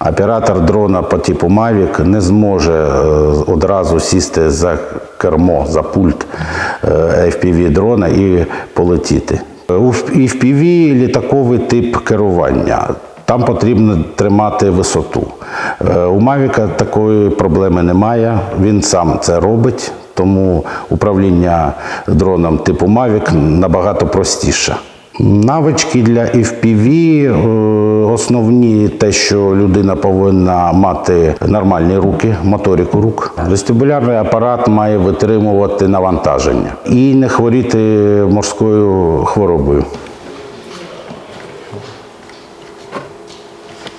Оператор дрона по типу Mavic не зможе е, одразу сісти за кермо, за пульт е, FPV дрона і полетіти. У FPV літаковий тип керування. Там потрібно тримати висоту. Е, У Mavic такої проблеми немає. Він сам це робить, тому управління дроном типу Mavic набагато простіше. Навички для FPV е, основні те, що людина повинна мати нормальні руки, моторику рук. Вестибулярний апарат має витримувати навантаження і не хворіти морською хворобою.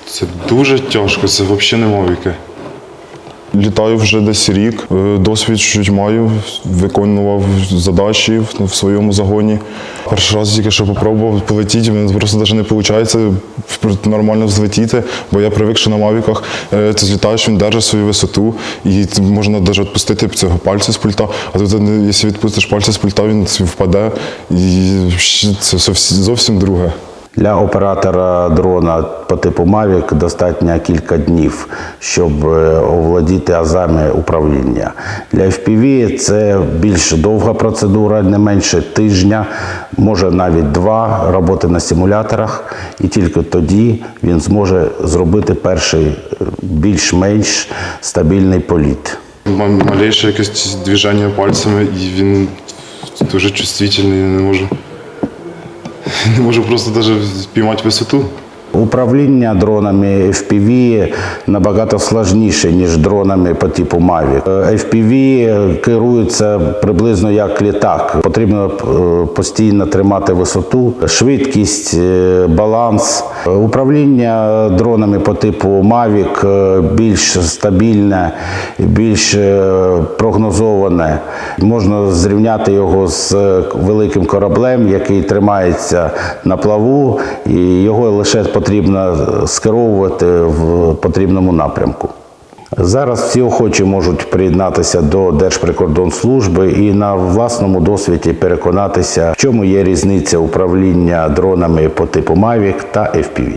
Це дуже тяжко, це взагалі не мовіки. Літаю вже десь рік, е, досвід чуть маю, виконував задачі в- своєму загоні. Перший раз тільки що спробував полетіти, мене просто навіть не виходить нормально взлетіти, бо я привик, що на мавіках е, ти злітаєш, він держить свою висоту, і можна навіть відпустити цього пальця з пульта, а тут, якщо відпустиш пальця з пульта, він впаде, і це зовсім друге. Для оператора дрона по типу Mavic достатньо кілька днів, щоб е, овладіти азами управління. Для FPV це більш довга процедура, не менше тижня, може навіть два роботи на симуляторах, і тільки тоді він зможе зробити перший е, більш-менш стабільний політ. Ма- Малейше якесь движення пальцями, і він дуже чувствительний, не може. Не можу просто навіть спіймати висоту. Управління дронами FPV набагато складніше, ніж дронами по типу Mavic. Е, FPV керується приблизно як літак. Потрібно е, постійно тримати висоту, швидкість, е, баланс. Управління дронами по типу Mavic більш стабільне, більш прогнозоване. Можна зрівняти його з великим кораблем, який тримається на плаву, і його лише потрібно скеровувати в потрібному напрямку. Зараз всі охочі можуть приєднатися до Держприкордонслужби і на власному досвіді переконатися, в чому є різниця управління дронами по типу Mavic та FPV.